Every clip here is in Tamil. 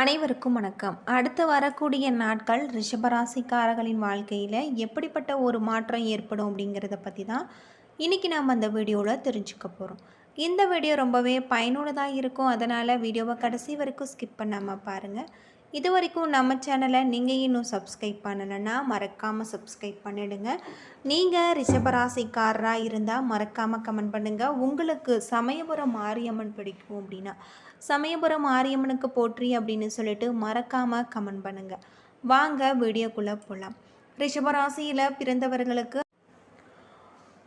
அனைவருக்கும் வணக்கம். அடுத்து வரக்கூடிய நாட்கள் ரிஷபராசிக்காரர்களின் வாழ்க்கையில் எப்படிப்பட்ட ஒரு மாற்றம் ஏற்படும் அப்படிங்கிறத பற்றி தான் இன்றைக்கி நாம் அந்த வீடியோவில் தெரிஞ்சுக்க போகிறோம் இந்த வீடியோ ரொம்பவே பயனுள்ளதாக இருக்கும். அதனால் வீடியோவை கடைசி வரைக்கும் ஸ்கிப் பண்ணாமல் பாருங்கள் இது வரைக்கும் நம்ம சேனலை நீங்கள் இன்னும் சப்ஸ்கிரைப் பண்ணலைன்னா மறக்காமல் சப்ஸ்கிரைப் பண்ணிடுங்க. நீங்கள் ரிஷபராசிக்காரராக இருந்தால் மறக்காமல் கமெண்ட் பண்ணுங்கள் உங்களுக்கு சமயபுரம் மாரியம்மன் பிடிக்கும் அப்படின்னா சமயபுரம் மாரியம்மனுக்கு போற்றி அப்படின்னு சொல்லிட்டு மறக்காமல் கமெண்ட் பண்ணுங்கள் வாங்க வீடியோக்குள்ளே போகலாம் ரிஷபராசியில் பிறந்தவர்களுக்கு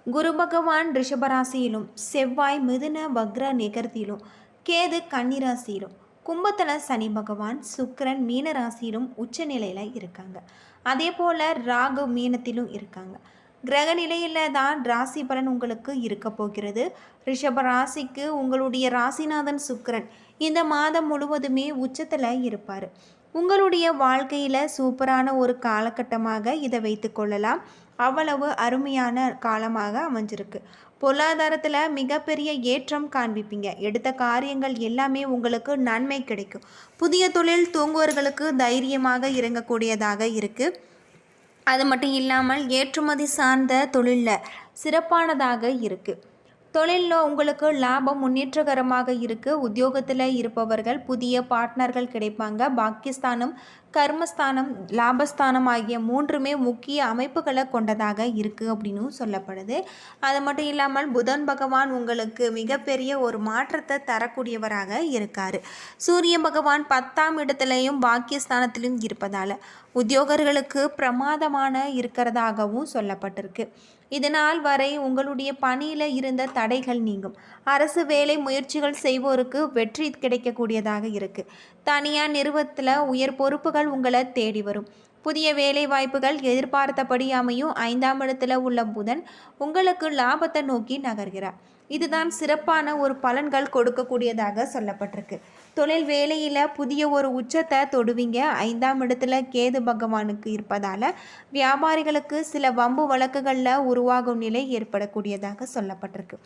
குரு பகவான் ரிஷபராசியிலும் செவ்வாய் மிதுன வக்ர நிகர்த்தியிலும் கேது கன்னிராசியிலும் கும்பத்தில் சனி பகவான் சுக்கரன் மீன ராசியிலும் உச்ச நிலையில் இருக்காங்க. அதே போல் ராகு மீனத்திலும் இருக்காங்க. கிரக நிலையில் தான் ராசி பலன் உங்களுக்கு இருக்க போகிறது. ரிஷப ராசிக்கு உங்களுடைய ராசிநாதன் சுக்கரன் இந்த மாதம் முழுவதுமே உச்சத்தில் இருப்பார். உங்களுடைய வாழ்க்கையில் சூப்பரான ஒரு காலகட்டமாக இதை வைத்துக்கொள்ளலாம் அவ்வளவு அருமையான காலமாக அமைஞ்சிருக்கு. பொருளாதாரத்தில் மிகப்பெரிய ஏற்றம் காண்பிப்பீங்க. எடுத்த காரியங்கள் எல்லாமே உங்களுக்கு நன்மை கிடைக்கும். புதிய தொழில் தூங்குவர்களுக்கு தைரியமாக இறங்கக்கூடியதாக இருக்குது அது மட்டும் இல்லாமல் ஏற்றுமதி சார்ந்த தொழிலில் சிறப்பானதாக இருக்குது தொழிலில் உங்களுக்கு லாபம் முன்னேற்றகரமாக இருக்குது உத்தியோகத்தில் இருப்பவர்கள் புதிய பார்ட்னர்கள் கிடைப்பாங்க. பாக்கியஸ்தானம் கர்மஸ்தானம் லாபஸ்தானம் ஆகிய மூன்றுமே முக்கிய அமைப்புகளை கொண்டதாக இருக்குது அப்படின்னு சொல்லப்படுது. அது மட்டும் இல்லாமல் புதன் பகவான் உங்களுக்கு மிகப்பெரிய ஒரு மாற்றத்தை தரக்கூடியவராக இருக்கார். சூரிய பகவான் பத்தாம் இடத்துலையும் பாக்கியஸ்தானத்திலும் இருப்பதால் உத்தியோகர்களுக்கு பிரமாதமான இருக்கிறதாகவும் சொல்லப்பட்டிருக்கு. இதனால் வரை உங்களுடைய பணியில் இருந்த தடைகள் நீங்கும். அரசு வேலை முயற்சிகள் செய்வோருக்கு வெற்றி கிடைக்கக்கூடியதாக இருக்குது தனியார் நிறுவனத்தில் உயர் பொறுப்புகள் உங்களை தேடி வரும். புதிய வேலை வாய்ப்புகள் எதிர்பார்த்தபடி அமையும். ஐந்தாம் இடத்துல உள்ள புதன் உங்களுக்கு லாபத்தை நோக்கி நகர்கிறார். இதுதான் சிறப்பான ஒரு பலன்கள் கொடுக்கக்கூடியதாக சொல்லப்பட்டிருக்கு. தொழில் வேலையில் புதிய ஒரு உச்சத்தை தொடுவீங்க. ஐந்தாம் இடத்துல கேது பகவானுக்கு இருப்பதால் வியாபாரிகளுக்கு சில வம்பு வழக்குகளில் உருவாகும் நிலை ஏற்படக்கூடியதாக சொல்லப்பட்டிருக்கு.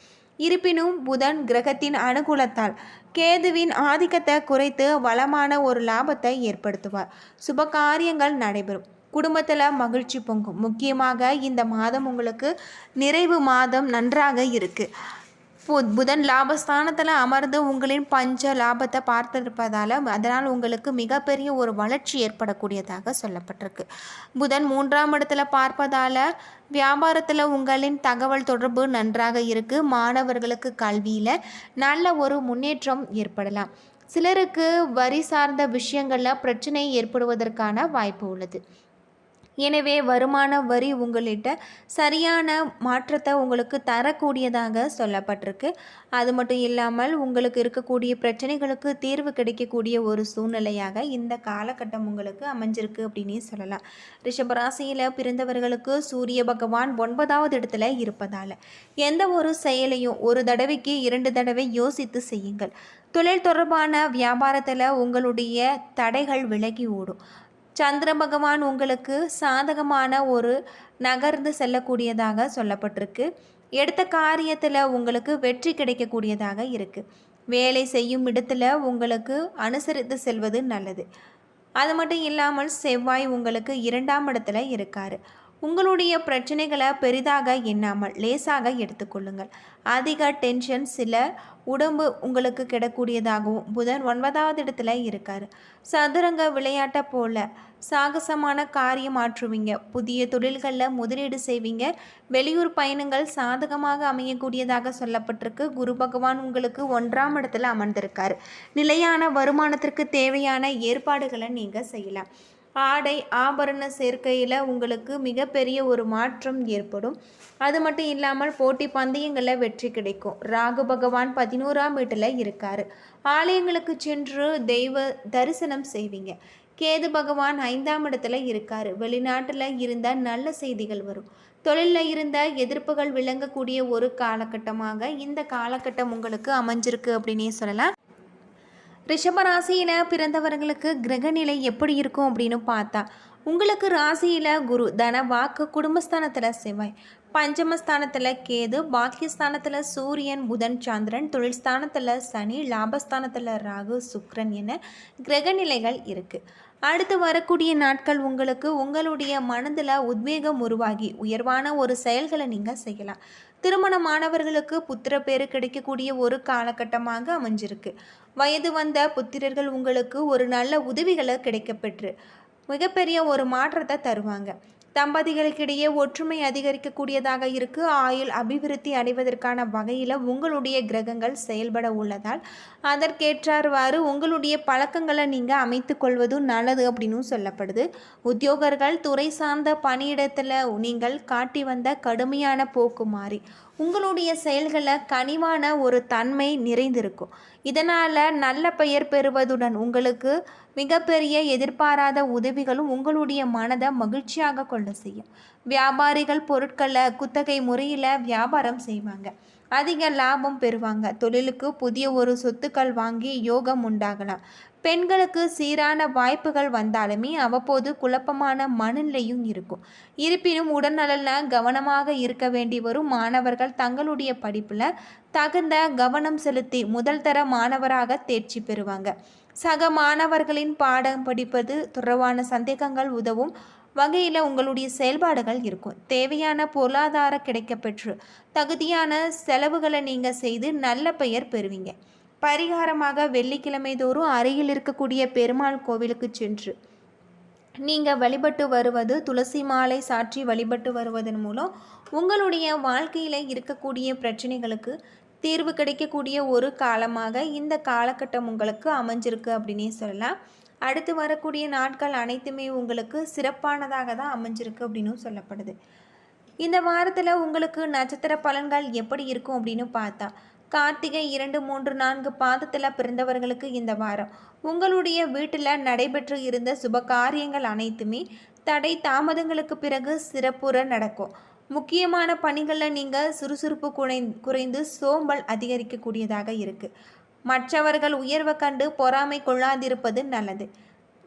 இருப்பினும் புதன் கிரகத்தின் அனுகூலத்தால் கேதுவின் ஆதிக்கத்தை குறைத்து வளமான ஒரு லாபத்தை ஏற்படுத்துவார். சுப காரியங்கள் நடைபெறும். குடும்பத்தில் மகிழ்ச்சி பொங்கும். முக்கியமாக இந்த மாதம் உங்களுக்கு நிறைவு மாதம் நன்றாக இருக்குது புதன் லாபஸ்தானத்தில் அமர்ந்து உங்களின் பஞ்ச லாபத்தை பார்த்திருப்பதால் அதனால் உங்களுக்கு மிகப்பெரிய ஒரு வளர்ச்சி ஏற்படக்கூடியதாக சொல்லப்பட்டிருக்கு. புதன் மூன்றாம் இடத்துல பார்ப்பதால் வியாபாரத்தில் உங்களின் தகவல் தொடர்பு நன்றாக இருக்குது மாணவர்களுக்கு கல்வியில் நல்ல ஒரு முன்னேற்றம் ஏற்படலாம். சிலருக்கு வரி சார்ந்த விஷயங்களில் பிரச்சனை ஏற்படுவதற்கான வாய்ப்பு உள்ளது. எனவே வருமான வரி உங்கள்கிட்ட சரியான மாற்றத்தை உங்களுக்கு தரக்கூடியதாக சொல்லப்பட்டிருக்கு. அது மட்டும் இல்லாமல் உங்களுக்கு இருக்கக்கூடிய பிரச்சனைகளுக்கு தீர்வு கிடைக்கக்கூடிய ஒரு சூழ்நிலையாக இந்த காலகட்டம் உங்களுக்கு அமைஞ்சிருக்கு அப்படின்னே சொல்லலாம். ரிஷபராசியில் பிறந்தவர்களுக்கு சூரிய பகவான் ஒன்பதாவது இடத்துல இருப்பதால் எந்த ஒரு செயலையும் ஒரு தடவைக்கு இரண்டு தடவை யோசித்து செய்யுங்கள். தொழில் தொடர்பான வியாபாரத்தில் உங்களுடைய தடைகள் விலகி ஓடும். சந்திர பகவான் உங்களுக்கு சாதகமான ஒரு நகர்ந்து செல்லக்கூடியதாக சொல்லப்பட்டிருக்கு. எடுத்த காரியத்தில் உங்களுக்கு வெற்றி கிடைக்கக்கூடியதாக இருக்குது வேலை செய்யும் இடத்துல உங்களுக்கு அனுசரித்து செல்வது நல்லது. அது மட்டும் இல்லாமல் செவ்வாய் உங்களுக்கு இரண்டாம் இடத்துல இருக்கார். உங்களுடைய பிரச்சனைகளை பெரிதாக எண்ணாமல் லேசாக எடுத்துக்கொள்ளுங்கள். அதிக டென்ஷன் சில உடம்பு உங்களுக்கு கிடக்கூடியதாகவும் புதன் ஒன்பதாவது இடத்துல இருக்கார். சதுரங்க விளையாட்டை போல சாகசமான காரியம் ஆற்றுவீங்க. புதிய தொழில்களில் முதலீடு செய்வீங்க. வெளியூர் பயணங்கள் சாதகமாக அமையக்கூடியதாக சொல்லப்பட்டிருக்கு. குரு பகவான் உங்களுக்கு ஒன்றாம் இடத்துல அமர்ந்திருக்கார். நிலையான வருமானத்திற்கு தேவையான ஏற்பாடுகளை நீங்கள் செய்யலாம். ஆடை ஆபரண சேர்க்கையில் உங்களுக்கு மிகப்பெரிய ஒரு மாற்றம் ஏற்படும். அது மட்டும் இல்லாமல் போட்டி பந்தயங்களில் வெற்றி கிடைக்கும். ராகு பகவான் பதினோராம் வீட்டில் இருக்கார். ஆலயங்களுக்கு சென்று தெய்வ தரிசனம் செய்வீங்க. கேது பகவான் ஐந்தாம் இடத்துல இருக்கார். வெளிநாட்டில் இருந்தால் நல்ல செய்திகள் வரும். தொழிலில் இருந்த எதிர்ப்புகள் விளங்கக்கூடிய ஒரு காலகட்டமாக இந்த காலகட்டம் உங்களுக்கு அமைஞ்சிருக்கு அப்படின்னே சொல்லலாம். ரிஷபராசியில் பிறந்தவர்களுக்கு கிரகநிலை எப்படி இருக்கும் அப்படின்னு பார்த்தா உங்களுக்கு ராசியில் குரு தன வாக்கு குடும்பஸ்தானத்தில் செவ்வாய் பஞ்சமஸ்தானத்தில் கேது பாக்கியஸ்தானத்தில் சூரியன் புதன் சந்திரன் தொழில் ஸ்தானத்தில் சனி லாபஸ்தானத்தில் ராகு சுக்ரன் என கிரகநிலைகள் இருக்குது அடுத்து வரக்கூடிய நாட்கள் உங்களுக்கு உங்களுடைய மனதில் உத்வேகம் உருவாகி உயர்வான ஒரு செயல்களை நீங்கள் செய்யலாம். திருமணமானவர்களுக்கு புத்திர பேரு கிடைக்கக்கூடிய ஒரு காலகட்டமாக அமைஞ்சிருக்கு. வயது வந்த புத்திரர்கள் உங்களுக்கு ஒரு நல்ல உதவிகளை கிடைக்கப்பெற்று மிகப்பெரிய ஒரு மாற்றத்தை தருவாங்க. தம்பதிகளுக்கிடையே ஒற்றுமை அதிகரிக்கக்கூடியதாக இருக்கு. ஆயுள் அபிவிருத்தி அடைவதற்கான வகையில் உங்களுடைய கிரகங்கள் செயல்பட உள்ளதால் அதற்கேற்றார்வாறு உங்களுடைய பழக்கங்களை நீங்கள் அமைத்து கொள்வதும் நல்லது அப்படின்னு சொல்லப்படுது. உத்தியோகர்கள் துறை சார்ந்த பணியிடத்தில் நீங்கள் காட்டி வந்த கடுமையான போக்கு மாறி. உங்களுடைய செயல்களில் கனிவான ஒரு தன்மை நிறைந்திருக்கும். இதனால் நல்ல பெயர் பெறுவதுடன் உங்களுக்கு மிகப்பெரிய எதிர்பாராத உதவிகளும் உங்களுடைய மனதை மகிழ்ச்சியாக கொள்ள செய்யும். வியாபாரிகள் பொருட்களை குத்தகை முறையில் வியாபாரம் செய்வாங்க. அதிக லாபம் பெறுவாங்க. தொழிலுக்கு புதிய ஒரு சொத்துக்கள் வாங்கி யோகம் உண்டாகலாம். பெண்களுக்கு சீரான வாய்ப்புகள் வந்தாலுமே அவ்வப்போது குழப்பமான மனநிலையும் இருக்கும். இருப்பினும் உடல்நலனில் கவனமாக இருக்க வேண்டி வரும் மாணவர்கள் தங்களுடைய படிப்பில் தகுந்த கவனம் செலுத்தி முதல் தர மாணவராக தேர்ச்சி பெறுவாங்க. சக மாணவர்களின் பாடம் படிப்பது தொடர்பான சந்தேகங்கள் உதவும் வகையில் உங்களுடைய செயல்பாடுகள் இருக்கும். தேவையான பொருளாதார கிடைக்கப்பெற்று தகுதியான செலவுகளை நீங்கள் செய்து நல்ல பெயர் பெறுவீங்க. பரிகாரமாக வெள்ளிக்கிழமை தோறும் அருகில் இருக்கக்கூடிய பெருமாள் கோவிலுக்கு சென்று நீங்கள் வழிபட்டு வருவது துளசி மாலை சாற்றி வழிபட்டு வருவதன் மூலம் உங்களுடைய வாழ்க்கையில் இருக்கக்கூடிய பிரச்சனைகளுக்கு தீர்வு கிடைக்கக்கூடிய ஒரு காலமாக இந்த காலகட்டம் உங்களுக்கு அமைஞ்சிருக்கு அப்படின்னே சொல்லலாம். அடுத்து வரக்கூடிய நாட்கள் அனைத்துமே உங்களுக்கு சிறப்பானதாக தான் அமைஞ்சிருக்கு அப்படின்னும் சொல்லப்படுது. இந்த வாரத்தில் உங்களுக்கு நட்சத்திர பலன்கள் எப்படி இருக்கும் அப்படின்னு பார்த்தா கார்த்திகை இரண்டு மூன்று நான்கு பாதத்தில் பிறந்தவர்களுக்கு இந்த வாரம். உங்களுடைய வீட்டில் நடைபெற்று இருந்த சுப காரியங்கள் அனைத்துமே தடை தாமதங்களுக்கு பிறகு சிறப்புற நடக்கும். முக்கியமான பணிகளில் நீங்கள் சுறுசுறுப்பு குறை குறைந்து சோம்பல் அதிகரிக்கக்கூடியதாக இருக்குது மற்றவர்கள் உயர்வை கண்டு பொறாமை கொள்ளாதிருப்பது நல்லது.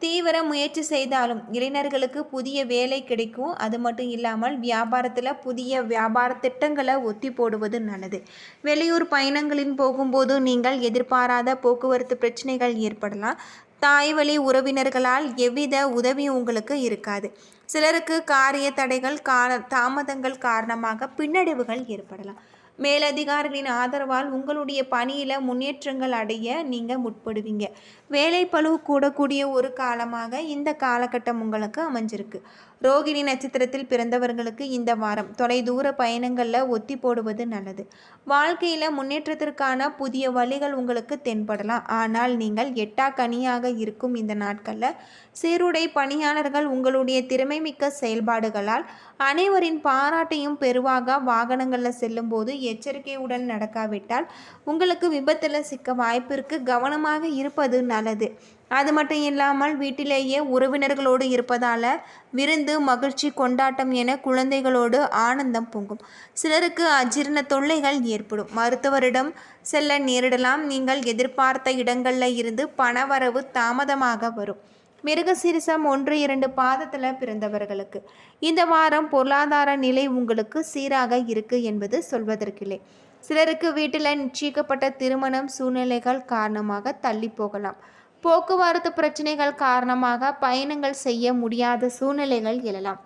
தீவிர முயற்சி செய்தாலும் இளைஞர்களுக்கு புதிய வேலை கிடைக்கும். அது மட்டும் இல்லாமல் வியாபாரத்தில் புதிய வியாபார திட்டங்களை ஒத்தி போடுவது நல்லது. வெளியூர் பயணங்களின் போகும்போது நீங்கள் எதிர்பாராத போக்குவரத்து பிரச்சனைகள் ஏற்படலாம். தாய் வழி உறவினர்களால் எவ்வித உதவியும் உங்களுக்கு இருக்காது. சிலருக்கு காரிய தடைகள் கார தாமதங்கள் காரணமாக பின்னடைவுகள் ஏற்படலாம். மேலதிகாரிகளின் ஆதரவால் உங்களுடைய பணியில் முன்னேற்றங்கள் அடைய நீங்கள் முற்படுவீங்க. வேலை பழுவு கூடக்கூடிய ஒரு காலமாக இந்த காலகட்டம் உங்களுக்கு அமைஞ்சிருக்கு. ரோகிணி நட்சத்திரத்தில் பிறந்தவர்களுக்கு இந்த வாரம் தொலைதூர பயணங்களில் ஒத்தி போடுவது நல்லது. வாழ்க்கையில் முன்னேற்றத்திற்கான புதிய வழிகள் உங்களுக்கு தென்படலாம். ஆனால் நீங்கள் எட்டா கனியாக இருக்கும் இந்த நாட்களில் சீருடை பணியாளர்கள் உங்களுடைய திறமைமிக்க செயல்பாடுகளால் அனைவரின் பாராட்டையும் பெருவாக வாகனங்களில் செல்லும்போது எச்சரிக்கையுடன் நடக்காவிட்டால் உங்களுக்கு விபத்தில் சிக்க வாய்ப்பிற்கு கவனமாக இருப்பது நல்லது. அது மட்டும் இல்லாமல் வீட்டிலேயே உறவினர்களோடு இருப்பதால் விருந்து மகிழ்ச்சி கொண்டாட்டம் என குழந்தைகளோடு ஆனந்தம் பொங்கும். சிலருக்கு அஜீரண தொல்லைகள் ஏற்படும். மருத்துவரிடம் செல்ல நேரிடலாம். நீங்கள் எதிர்பார்த்த இடங்களில் இருந்து பணவரவு தாமதமாக வரும். மிருகசீரிசம் ஒன்று இரண்டு பாதத்தில் பிறந்தவர்களுக்கு. இந்த வாரம் பொருளாதார நிலை உங்களுக்கு சீராக இருக்கு என்பது சொல்வதற்கில்லை. சிலருக்கு வீட்டில் நிச்சயிக்கப்பட்ட திருமணம் சூழ்நிலைகள் காரணமாக தள்ளி போகலாம். போக்குவரத்து பிரச்சனைகள் காரணமாக பயணங்கள் செய்ய முடியாத சூழ்நிலைகள் எழலாம்.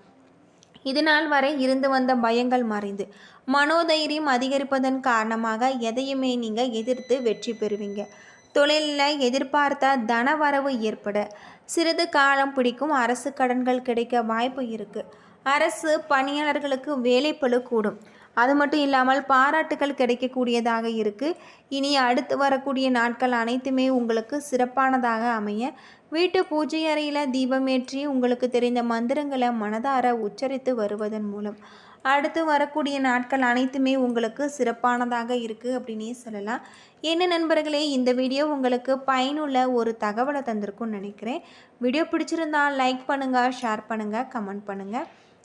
இதுநாள் வரை இருந்து வந்த பயங்கள் மறைந்து. மனோதைரியம் அதிகரிப்பதன் காரணமாக எதையுமே நீங்கள் எதிர்த்து வெற்றி பெறுவீங்க. தொழிலில் எதிர்பார்த்த தனவரவு ஏற்பட சிறிது காலம் பிடிக்கும் அரசு கடன்கள் கிடைக்க வாய்ப்பு இருக்குது அரசு பணியாளர்களுக்கு வேலைப்பழு கூடும். அது மட்டும் இல்லாமல் பாராட்டுகள் கிடைக்கக்கூடியதாக இருக்குது இனி அடுத்து வரக்கூடிய நாட்கள் அனைத்துமே உங்களுக்கு சிறப்பானதாக அமைய வீட்டு பூஜை அறையில் தீபமேற்றி உங்களுக்கு தெரிந்த மந்திரங்களை மனதார உச்சரித்து வருவதன் மூலம் அடுத்து வரக்கூடிய நாட்கள் அனைத்துமே உங்களுக்கு சிறப்பானதாக இருக்குது அப்படின்னே சொல்லலாம். என்ன நண்பர்களே இந்த வீடியோ உங்களுக்கு பயனுள்ள ஒரு தகவலை தந்திருக்கும்னு நினைக்கிறேன். வீடியோ பிடிச்சிருந்தால் லைக் பண்ணுங்கள் ஷேர் பண்ணுங்கள் கமெண்ட் பண்ணுங்கள்